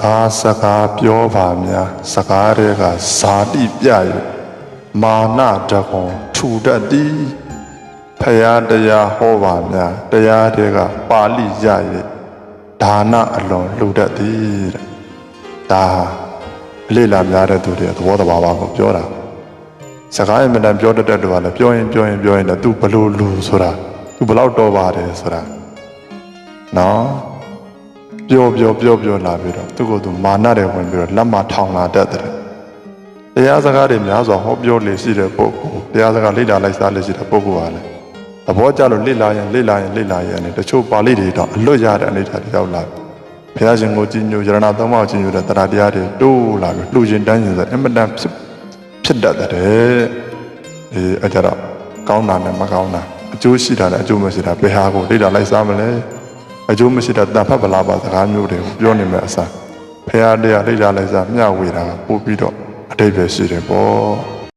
ကားစကားပြောပါများစကားတွေကဇာတိပြ၍မာနတကွန်ထူတတ်သည်ဖရာတရားဟောပါများတရားတွေကပါဠိရ၍ဒါနအလွန်လှူတတ်သည်တဲ့ဒါဟာအလေးလာများတဲ့သူတွေသဘောတဘာဝကိုပြောတာစကားအင်မတန်ပြောတတ်တဲ့သူကလည်းပြောရင်ပြောရင်ပြောရင်လည်း तू ဘလို့လူဆိုတာ तू ဘလောက်တော်ပါတယ်ဆိုတာနော် ပြောပြောပြောပြောလာပြီးတော့သူ့ကိုယ်သူမာနတွေဝင်ပြီးတော့လက်မထောင်လာတတ်တယ်။တရားစကားတွေများစွာဟောပြောလေရှိတဲ့ပုဂ္ဂိုလ်တရားစကားလေ့လာလိုက်စားလေရှိတဲ့ပုဂ္ဂိုလ်ဟာလေသဘောကျလို့လေ့လာရင်လေ့လာရင်လေ့လာရင်တချို့ပါဠိတွေတော့အလွတ်ရတဲ့အနေထားတွေရောက်လာပြီ။ဘုရားရှင်ကိုကြီးညိုရဏသုံးပါးကြီးညိုတဲ့တရားတရားတွေတိုးလာပြီးလှူရှင်တန်းရှင်ဆိုအင်မတန်ဖြစ်ဖြစ်တတ်တယ်။ဒီအကြတော့ကောင်းတာနဲ့မကောင်းတာအကျိုးရှိတာနဲ့အကျိုးမရှိတာဘယ်ဟာကိုလေ့လာလိုက်စားမလဲ။ အကျိုးမရှိတဲ့တန်ဖတ်ပလာပါစကားမျိုးတွေကိုပြောနေမယ်အစားဖရာတရားလိလာလိုက်စားမျှဝေတာကပို့ပြီးတော့အတိတ်ပဲရှိတယ်ပေါ့